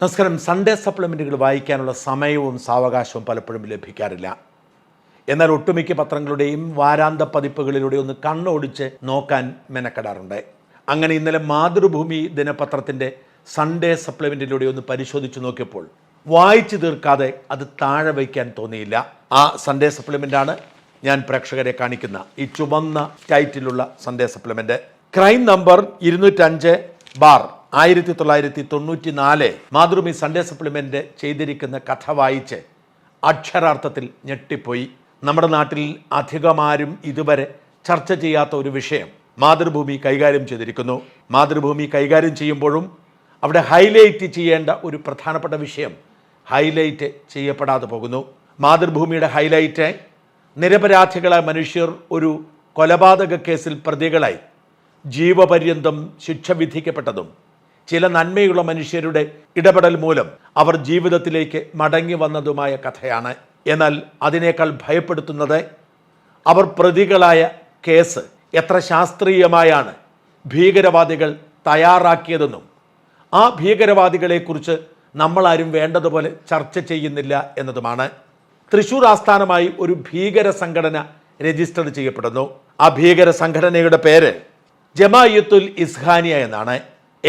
നമസ്കാരം. സൺഡേ സപ്ലിമെന്റുകൾ വായിക്കാനുള്ള സമയവും സാവകാശവും പലപ്പോഴും ലഭിക്കാറില്ല. എന്നാൽ ഒട്ടുമിക്ക പത്രങ്ങളുടെയും വാരാന്ത പതിപ്പുകളിലൂടെ ഒന്ന് കണ്ണോടിച്ച് നോക്കാൻ മെനക്കെടാറുണ്ട്. അങ്ങനെ ഇന്നലെ മാതൃഭൂമി ദിനപത്രത്തിന്റെ സൺഡേ സപ്ലിമെന്റിലൂടെ ഒന്ന് പരിശോധിച്ച് നോക്കിയപ്പോൾ വായിച്ചു തീർക്കാതെ അത് താഴെ വയ്ക്കാൻ തോന്നിയില്ല. ആ സൺഡേ സപ്ലിമെന്റാണ് ഞാൻ പ്രേക്ഷകരെ കാണിക്കുന്ന ഈ ചുവന്ന ടൈറ്റിലുള്ള സൺഡേ സപ്ലിമെന്റ് ക്രൈം നമ്പർ ഇരുന്നൂറ്റഞ്ച് ബാർ. ആയിരത്തി തൊള്ളായിരത്തി തൊണ്ണൂറ്റി നാല് മാതൃഭൂമി സൺഡേ സപ്ലിമെന്റ് ചെയ്തിരിക്കുന്ന കഥ വായിച്ച് അക്ഷരാർത്ഥത്തിൽ ഞെട്ടിപ്പോയി. നമ്മുടെ നാട്ടിൽ അധികമാരും ഇതുവരെ ചർച്ച ചെയ്യാത്ത ഒരു വിഷയം മാതൃഭൂമി കൈകാര്യം ചെയ്തിരിക്കുന്നു. മാതൃഭൂമി കൈകാര്യം ചെയ്യുമ്പോഴും അവിടെ ഹൈലൈറ്റ് ചെയ്യേണ്ട ഒരു പ്രധാനപ്പെട്ട വിഷയം ഹൈലൈറ്റ് ചെയ്യപ്പെടാതെ പോകുന്നു. മാതൃഭൂമിയുടെ ഹൈലൈറ്റ് നിരപരാധികളായ മനുഷ്യർ ഒരു കൊലപാതക കേസിൽ പ്രതികളായി ജീവപര്യന്തം ശിക്ഷ വിധിക്കപ്പെട്ടതും ചില നന്മയുള്ള മനുഷ്യരുടെ ഇടപെടൽ മൂലം അവർ ജീവിതത്തിലേക്ക് മടങ്ങി വന്നതുമായ കഥയാണ്. എന്നാൽ അതിനേക്കാൾ ഭയപ്പെടുത്തുന്നത് അവർ പ്രതികളായ കേസ് എത്ര ശാസ്ത്രീയമായാണ് ഭീകരവാദികൾ തയ്യാറാക്കിയതെന്നും ആ ഭീകരവാദികളെക്കുറിച്ച് നമ്മളാരും വേണ്ടതുപോലെ ചർച്ച ചെയ്യുന്നില്ല എന്നതുമാണ്. തൃശൂർ ആസ്ഥാനമായി ഒരു ഭീകര സംഘടന രജിസ്റ്റർ ചെയ്യപ്പെടുന്നു. ആ ഭീകര സംഘടനയുടെ പേര് ജമായത്തുൽ ഇസ്ഹാനിയ എന്നാണ്.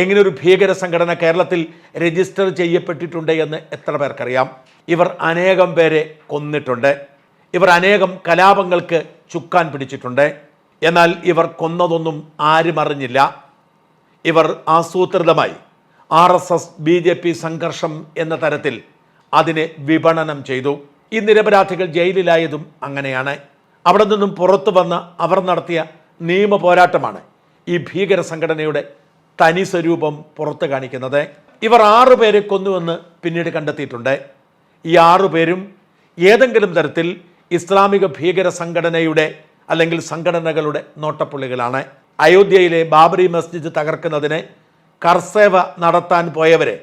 എങ്ങനെ ഒരു ഭീകര സംഘടന കേരളത്തിൽ രജിസ്റ്റർ ചെയ്യപ്പെട്ടിട്ടുണ്ട് എന്ന് എത്ര പേർക്കറിയാം? ഇവർ അനേകം പേരെ കൊന്നിട്ടുണ്ട്. ഇവർ അനേകം കലാപങ്ങൾക്ക് ചുക്കാൻ പിടിച്ചിട്ടുണ്ട്. എന്നാൽ ഇവർ കൊന്നതൊന്നും ആരും അറിഞ്ഞില്ല. ഇവർ ആസൂത്രിതമായി R S S B J P സംഘർഷം എന്ന തരത്തിൽ അതിനെ വിപണനം ചെയ്തു. ഈ നിരപരാധികൾ ജയിലിലായതും അങ്ങനെയാണ്. അവിടെ നിന്നും പുറത്തു വന്ന അവർ നടത്തിയ നിയമ പോരാട്ടമാണ് ഈ ഭീകര സംഘടനയുടെ തനി സ്വരൂപം പുറത്ത് കാണിക്കുന്നത്. ഇവർ ആറു പേരെ കൊന്നുവെന്ന് പിന്നീട് കണ്ടെത്തിയിട്ടുണ്ട്. ഈ ആറു പേരും ഏതെങ്കിലും തരത്തിൽ ഇസ്ലാമിക ഭീകര സംഘടനയുടെ അല്ലെങ്കിൽ സംഘടനകളുടെ നോട്ടപ്പുള്ളികളാണ്. അയോധ്യയിലെ ബാബറി മസ്ജിദ് തകർക്കുന്നതിന് കർസേവ നടത്താൻ പോയവരെ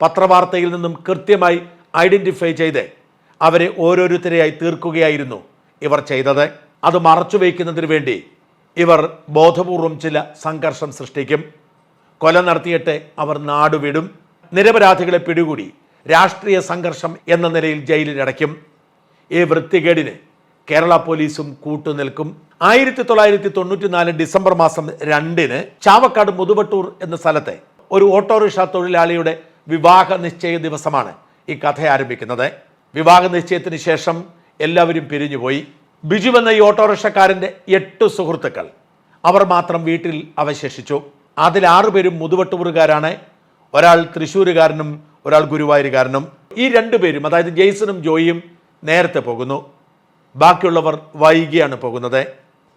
പത്രവാർത്തയിൽ നിന്നും കൃത്യമായി ഐഡന്റിഫൈ ചെയ്ത് അവരെ ഓരോരുത്തരെയായി തീർക്കുകയായിരുന്നു ഇവർ ചെയ്തത്. അത് മറച്ചു വയ്ക്കുന്നതിന് വേണ്ടി ഇവർ ബോധപൂർവം ചില സംഘർഷം സൃഷ്ടിക്കും. കൊല നടത്തിയിട്ട് അവർ നാടുവിടും നിരപരാധികളെ പിടികൂടി രാഷ്ട്രീയ സംഘർഷം എന്ന നിലയിൽ ജയിലിലടയ്ക്കും. ഈ വൃത്തികേടിന് കേരള പോലീസും കൂട്ടുനിൽക്കും. ആയിരത്തി തൊള്ളായിരത്തി തൊണ്ണൂറ്റിനാല് ഡിസംബർ മാസം രണ്ടിന് ചാവക്കാട് മുതുവട്ടൂർ എന്ന സ്ഥലത്തെ ഒരു ഓട്ടോറിക്ഷ തൊഴിലാളിയുടെ വിവാഹ നിശ്ചയ ദിവസമാണ് ഈ കഥ ആരംഭിക്കുന്നത്. വിവാഹ നിശ്ചയത്തിന് ശേഷം എല്ലാവരും പിരിഞ്ഞുപോയി. ബിജു എന്ന ഈ ഓട്ടോറിക്ഷക്കാരന്റെ എട്ട് സുഹൃത്തുക്കൾ. അവർ മാത്രം വീട്ടിൽ അവശേഷിച്ചു. അതിൽ ആറുപേരും മുതുവട്ടൂറുകാരാണ് ഒരാൾ തൃശ്ശൂരുകാരനും ഒരാൾ ഗുരുവായൂരുകാരനും. ഈ രണ്ടുപേരും അതായത് ജെയ്സണും ജോയിയും നേരത്തെ പോകുന്നു. ബാക്കിയുള്ളവർ വൈകിയാണ് പോകുന്നത്.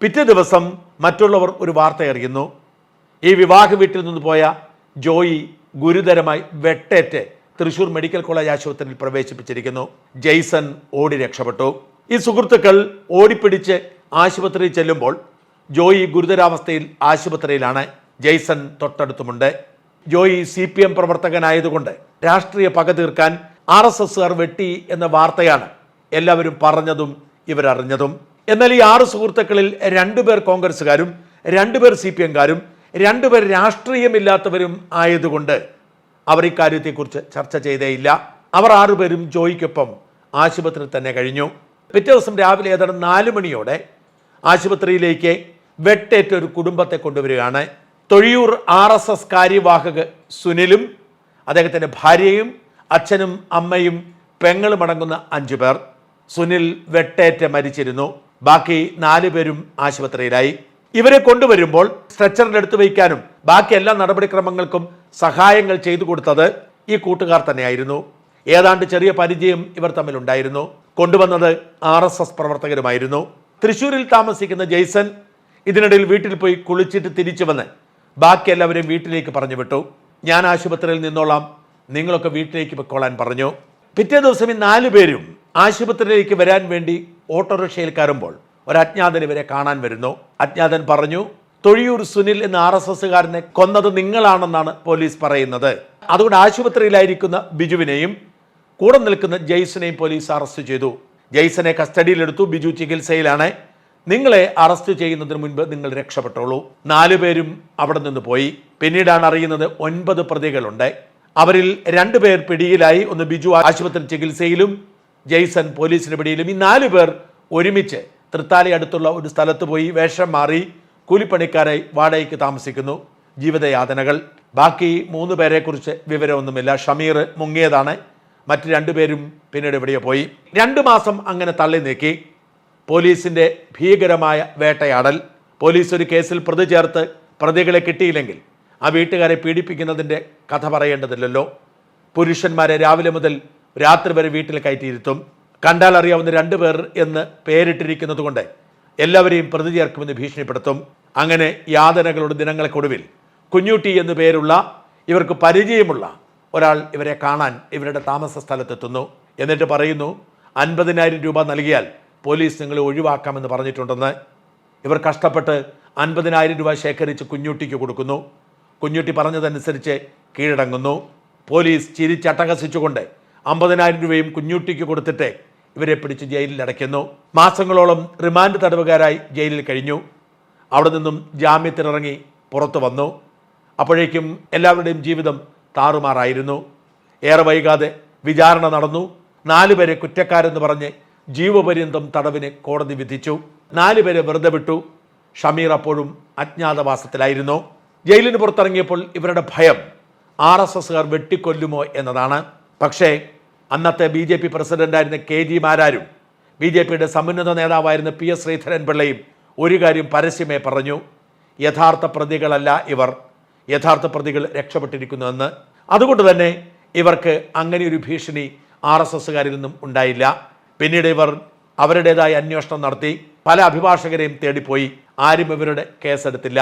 പിറ്റേ ദിവസം മറ്റുള്ളവർ ഒരു വാർത്ത അറിയുന്നു. ഈ വിവാഹ വീട്ടിൽ നിന്ന് പോയ ജോയി ഗുരുതരമായി വെട്ടേറ്റ് തൃശൂർ മെഡിക്കൽ കോളേജ് ആശുപത്രിയിൽ പ്രവേശിപ്പിച്ചിരിക്കുന്നു. ജെയ്സൺ ഓടി രക്ഷപ്പെട്ടു. ഈ സുഹൃത്തുക്കൾ ഓടിപ്പിടിച്ച് ആശുപത്രിയിൽ ചെല്ലുമ്പോൾ ജോയി ഗുരുതരാവസ്ഥയിൽ ആശുപത്രിയിലാണ്. ജെയ്സൺ തൊട്ടടുത്തുമുണ്ട്. ജോയി സി പി എം പ്രവർത്തകനായതുകൊണ്ട് രാഷ്ട്രീയ പക തീർക്കാൻ ആർ എസ് എസ്സുകാർ വെട്ടി എന്ന വാർത്തയാണ് എല്ലാവരും പറഞ്ഞതും ഇവരറിഞ്ഞതും. എന്നാൽ ഈ ആറ് സുഹൃത്തുക്കളിൽ രണ്ടുപേർ കോൺഗ്രസ്സുകാരും രണ്ടുപേർ സി പി എംകാരും രണ്ടുപേർ രാഷ്ട്രീയമില്ലാത്തവരും ആയതുകൊണ്ട് അവർ ഇക്കാര്യത്തെക്കുറിച്ച് ചർച്ച ചെയ്തേയില്ല. അവർ ആറുപേരും ജോയിക്കൊപ്പം ആശുപത്രിയിൽ തന്നെ കഴിഞ്ഞു. പിറ്റേ ദിവസം രാവിലെ ഏതാണ്ട് നാല് മണിയോടെ ആശുപത്രിയിലേക്ക് വെട്ടേറ്റ ഒരു കുടുംബത്തെ കൊണ്ടുവരികയാണ്. തൊഴിയൂർ ആർ എസ് എസ് കാര്യവാഹക് സുനിലും അദ്ദേഹത്തിന്റെ ഭാര്യയും അച്ഛനും അമ്മയും പെങ്ങളും അടങ്ങുന്ന അഞ്ചു പേർ. സുനിൽ വെട്ടേറ്റ് മരിച്ചിരുന്നു. ബാക്കി നാലു പേരും ആശുപത്രിയിലായി. ഇവരെ കൊണ്ടുവരുമ്പോൾ സ്ട്രെച്ചറിൽ എടുത്തു വയ്ക്കാനും ബാക്കി എല്ലാ നടപടിക്രമങ്ങൾക്കും സഹായങ്ങൾ ചെയ്തു കൊടുത്തത് ഈ കൂട്ടുകാർ തന്നെയായിരുന്നു. ഏതാണ്ട് ചെറിയ പരിചയം ഇവർ തമ്മിലുണ്ടായിരുന്നു. കൊണ്ടുവന്നത് ആർ എസ് എസ് പ്രവർത്തകരുമായിരുന്നു. തൃശൂരിൽ താമസിക്കുന്ന ജെയ്സൺ ഇതിനിടയിൽ വീട്ടിൽ പോയി കുളിച്ചിട്ട് തിരിച്ചു വന്ന് ബാക്കി എല്ലാവരും വീട്ടിലേക്ക് പറഞ്ഞു വിട്ടു. ഞാൻ ആശുപത്രിയിൽ നിന്നോളാം. നിങ്ങളൊക്കെ വീട്ടിലേക്ക് പൊക്കോളാൻ പറഞ്ഞു. പിറ്റേ ദിവസം ഈ നാലു പേരും ആശുപത്രിയിലേക്ക് വരാൻ വേണ്ടി ഓട്ടോറിക്ഷയിൽ കയറുമ്പോൾ ഒരു അജ്ഞാതൻ ഇവരെ കാണാൻ വരുന്നു. അജ്ഞാതൻ പറഞ്ഞു തൊഴിയൂർ സുനിൽ എന്ന ആർ എസ് എസ്സുകാരനെ കൊന്നത് നിങ്ങളാണെന്നാണ് പോലീസ് പറയുന്നത്. അതുകൊണ്ട് ആശുപത്രിയിലായിരിക്കുന്ന ബിജുവിനെയും കൂടെ നിൽക്കുന്ന ജെയ്സനെയും പോലീസ് അറസ്റ്റ് ചെയ്തു. ജെയ്സനെ കസ്റ്റഡിയിലെടുത്തു. ബിജു ചികിത്സയിലാണ്. നിങ്ങളെ അറസ്റ്റ് ചെയ്യുന്നതിന് മുൻപ് നിങ്ങൾ രക്ഷപ്പെട്ടോളൂ. നാലു പേരും അവിടെ നിന്ന് പോയി. പിന്നീടാണ് അറിയുന്നത് ഒൻപത് പ്രതികളുണ്ട്. അവരിൽ രണ്ടുപേർ പിടിയിലായി. ഒന്ന് ബിജു ആശുപത്രി ചികിത്സയിലും ജെയ്സൺ പോലീസിന് പിടിയിലും. ഈ നാലു പേർ ഒരുമിച്ച് തൃത്താലി അടുത്തുള്ള ഒരു സ്ഥലത്ത് പോയി വേഷം മാറി കൂലിപ്പണിക്കാരായി വാടകയ്ക്ക് താമസിക്കുന്നു. ജീവിതയാതനകൾ. ബാക്കി മൂന്ന് പേരെക്കുറിച്ച് വിവരമൊന്നുമില്ല. ഷമീർ മുങ്ങിയതാണ്. മറ്റ് രണ്ടുപേരും പിന്നീട് എവിടെയോ പോയി. രണ്ടു മാസം അങ്ങനെ തള്ളി നീക്കി. പോലീസിന്റെ ഭീകരമായ വേട്ടയാടൽ. പോലീസ് ഒരു കേസിൽ പ്രതി ചേർത്ത് പ്രതികളെ കിട്ടിയില്ലെങ്കിൽ ആ വീട്ടുകാരെ പീഡിപ്പിക്കുന്നതിന്റെ കഥ പറയേണ്ടതില്ലല്ലോ. പുരുഷന്മാരെ രാവിലെ മുതൽ രാത്രി വരെ വീട്ടിൽ കയറ്റിയിരുത്തും. കണ്ടാൽ അറിയാവുന്ന രണ്ടു പേർ എന്ന് പേരിട്ടിരിക്കുന്നത് കൊണ്ട് എല്ലാവരെയും പ്രതി ചേർക്കുമെന്ന് ഭീഷണിപ്പെടുത്തും. അങ്ങനെ യാതനകളുടെ ദിനങ്ങൾക്കൊടുവിൽ കുഞ്ഞുട്ടി എന്നു പേരുള്ള ഇവർക്ക് പരിചയമുള്ള ഒരാൾ ഇവരെ കാണാൻ ഇവരുടെ താമസ സ്ഥലത്തെത്തുന്നു. എന്നിട്ട് പറയുന്നു അൻപതിനായിരം രൂപ നൽകിയാൽ പോലീസ് നിങ്ങളെ ഒഴിവാക്കാമെന്ന് പറഞ്ഞിട്ടുണ്ടെന്ന് ഇവർ കഷ്ടപ്പെട്ട് അൻപതിനായിരം രൂപ ശേഖരിച്ച് കുഞ്ഞുട്ടിക്ക് കൊടുക്കുന്നു. കുഞ്ഞുട്ടി പറഞ്ഞതനുസരിച്ച് കീഴടങ്ങുന്നു. പോലീസ് ചിരിച്ചട്ടഹസിച്ചുകൊണ്ട് അമ്പതിനായിരം രൂപയും കുഞ്ഞുട്ടിക്ക് കൊടുത്തിട്ട് ഇവരെ പിടിച്ച് ജയിലിൽ അടയ്ക്കുന്നു. മാസങ്ങളോളം റിമാൻഡ് തടവുകാരായി ജയിലിൽ കഴിഞ്ഞു. അവിടെ നിന്നും ജാമ്യത്തിനിറങ്ങി പുറത്തു വന്നു. അപ്പോഴേക്കും എല്ലാവരുടെയും ജീവിതം താറുമാറായിരുന്നു. ഏറെ വൈകാതെ വിചാരണ നടന്നു. നാലുപേരെ കുറ്റക്കാരെന്ന് പറഞ്ഞ് ജീവപര്യന്തം തടവിന് കോടതി വിധിച്ചു. നാലുപേരെ വെറുതെ വിട്ടു. ഷമീർ അപ്പോഴും അജ്ഞാതവാസത്തിലായിരുന്നു. ജയിലിന് പുറത്തിറങ്ങിയപ്പോൾ ഇവരുടെ ഭയം ആർ എസ് എസുകാർ വെട്ടിക്കൊല്ലുമോ എന്നതാണ്. പക്ഷേ അന്നത്തെ ബി ജെ പി പ്രസിഡന്റായിരുന്ന കെ ജി മാരാരും ബി ജെ പിയുടെ സമുന്നത നേതാവായിരുന്ന പി എസ് ശ്രീധരൻ പിള്ളയും ഒരു കാര്യം പരസ്യമേ പറഞ്ഞു. യഥാർത്ഥ പ്രതികളല്ല ഇവർ. യഥാർത്ഥ പ്രതികൾ രക്ഷപ്പെട്ടിരിക്കുന്നുവെന്ന് അതുകൊണ്ട് തന്നെ ഇവർക്ക് അങ്ങനെ ഒരു ഭീഷണി ആർ എസ് എസുകാരിൽ നിന്നും ഉണ്ടായില്ല. പിന്നീട് ഇവർ അവരുടേതായ അന്വേഷണം നടത്തി പല അഭിഭാഷകരെയും തേടിപ്പോയി. ആരും ഇവരുടെ കേസെടുത്തില്ല.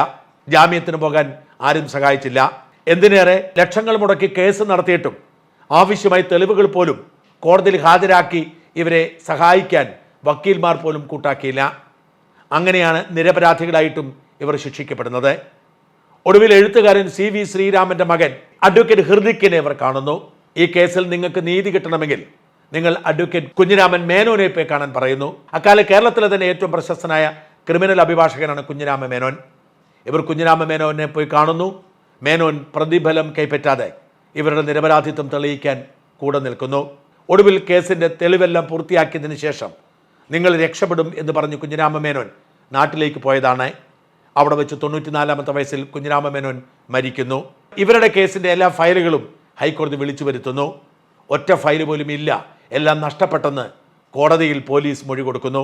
ജാമ്യത്തിന് പോകാൻ ആരും സഹായിച്ചില്ല. എന്തിനേറെ ലക്ഷങ്ങൾ മുടക്കി കേസ് നടത്തിയിട്ടും ആവശ്യമായ തെളിവുകൾ പോലും കോടതിയിൽ ഹാജരാക്കി ഇവരെ സഹായിക്കാൻ വക്കീൽമാർ പോലും കൂട്ടാക്കിയില്ല. അങ്ങനെയാണ് നിരപരാധികളായിട്ടും ഇവർ ശിക്ഷിക്കപ്പെടുന്നത്. ഒടുവിൽ എഴുത്തുകാരൻ സി വി ശ്രീരാമന്റെ മകൻ അഡ്വക്കേറ്റ് ഹൃദിക്കിനെ ഇവർ കാണുന്നു. ഈ കേസിൽ നിങ്ങൾക്ക് നീതി കിട്ടണമെങ്കിൽ നിങ്ങൾ അഡ്വക്കേറ്റ് കുഞ്ഞിരാമൻ മേനോനെ പോയി കാണാൻ പറയുന്നു. അക്കാലം കേരളത്തിലെ തന്നെ ഏറ്റവും പ്രശസ്തനായ ക്രിമിനൽ അഭിഭാഷകനാണ് കുഞ്ഞിരാമ മേനോൻ. ഇവർ കുഞ്ഞിരാമ മേനോനെ പോയി കാണുന്നു. മേനോൻ പ്രതിഫലം കൈപ്പറ്റാതെ ഇവരുടെ നിരപരാധിത്വം തെളിയിക്കാൻ കൂടെ നിൽക്കുന്നു. ഒടുവിൽ കേസിന്റെ തെളിവെല്ലാം പൂർത്തിയാക്കിയതിന് ശേഷം നിങ്ങൾ രക്ഷപ്പെടും എന്ന് പറഞ്ഞ് കുഞ്ഞിരാമ മേനോൻ നാട്ടിലേക്ക് പോയതാണ്. അവിടെ വെച്ച് തൊണ്ണൂറ്റിനാലാമത്തെ വയസ്സിൽ കുഞ്ഞിരാമ മേനോൻ മരിക്കുന്നു. ഇവരുടെ കേസിന്റെ എല്ലാ ഫയലുകളും ഹൈക്കോടതി വിളിച്ചു വരുത്തുന്നു. ഒറ്റ ഫയൽ പോലും ഇല്ല. എല്ലാം നഷ്ടപ്പെട്ടെന്ന് കോടതിയിൽ പോലീസ് മൊഴി കൊടുക്കുന്നു.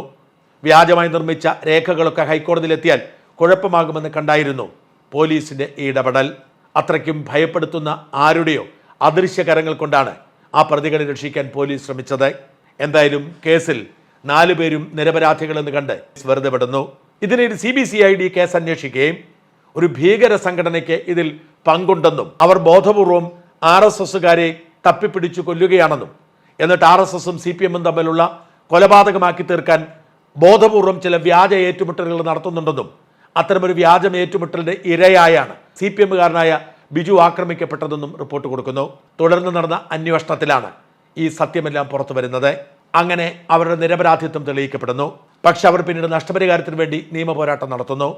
വ്യാജമായി നിർമ്മിച്ച രേഖകളൊക്കെ ഹൈക്കോടതിയിലെത്തിയാൽ കുഴപ്പമാകുമെന്ന് കണ്ടായിരുന്നു പോലീസിന്റെ ഈ ഇടപെടൽ. അത്രയ്ക്കും ഭയപ്പെടുത്തുന്ന ആരുടെയോ അദൃശ്യകരങ്ങൾ കൊണ്ടാണ് ആ പ്രതികളെ രക്ഷിക്കാൻ പോലീസ് ശ്രമിച്ചത്. എന്തായാലും കേസിൽ നാലുപേരും നിരപരാധികളെന്ന് കണ്ട് വെറുതെ വിടുന്നു. ഇതിനിടെ C B C I D case അന്വേഷിക്കുകയും ഒരു ഭീകര സംഘടനയ്ക്ക് ഇതിൽ പങ്കുണ്ടെന്നും അവർ ബോധപൂർവം ആർ എസ് എസുകാരെ തപ്പിപ്പിടിച്ചു കൊല്ലുകയാണെന്നും എന്നിട്ട് ആർ എസ് എസും സി പി എമ്മും തമ്മിലുള്ള കൊലപാതകമാക്കി തീർക്കാൻ ബോധപൂർവം ചില വ്യാജ ഏറ്റുമുട്ടലുകൾ നടത്തുന്നുണ്ടെന്നും അത്തരമൊരു വ്യാജം ഏറ്റുമുട്ടലിന്റെ ഇരയായാണ് സി പി എമ്മുകാരനായ ബിജു ആക്രമിക്കപ്പെട്ടതെന്നും റിപ്പോർട്ട് കൊടുക്കുന്നു. തുടർന്ന് നടന്ന അന്വേഷണത്തിലാണ് ഈ സത്യമെല്ലാം പുറത്തു വരുന്നത്. അങ്ങനെ അവരുടെ നിരപരാധിത്വം തെളിയിക്കപ്പെടുന്നു. പക്ഷെ അവർ പിന്നീട് നഷ്ടപരിഹാരത്തിന് വേണ്ടി നിയമപോരാട്ടം നടത്തുന്നു.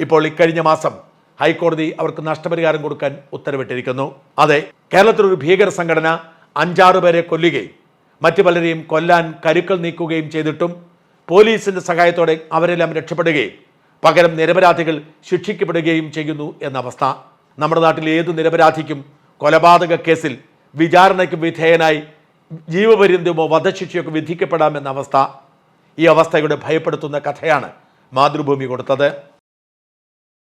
ഇപ്പോൾ ഇക്കഴിഞ്ഞ മാസം ഹൈക്കോടതി അവർക്ക് നഷ്ടപരിഹാരം കൊടുക്കാൻ ഉത്തരവിട്ടിരിക്കുന്നു. അതെ കേരളത്തിലൊരു ഭീകര സംഘടന അഞ്ചാറ് പേരെ കൊല്ലുകയും മറ്റു പലരെയും കൊല്ലാൻ കരുക്കൾ നീക്കുകയും ചെയ്തിട്ടും പോലീസിന്റെ സഹായത്തോടെ അവരെല്ലാം രക്ഷപ്പെടുകയും പകരം നിരപരാധികൾ ശിക്ഷിക്കപ്പെടുകയും ചെയ്യുന്നു എന്ന അവസ്ഥ. നമ്മുടെ നാട്ടിൽ ഏത് നിരപരാധിക്കും കൊലപാതക കേസിൽ വിചാരണയ്ക്ക് വിധേയനായി ജീവപര്യന്തമോ വധശിക്ഷയൊക്കെ വിധിക്കപ്പെടാമെന്ന അവസ്ഥ. ഈ അവസ്ഥയുടെ ഭയപ്പെടുത്തുന്ന കഥയാണ് മാതൃഭൂമി കൊടുത്തത്.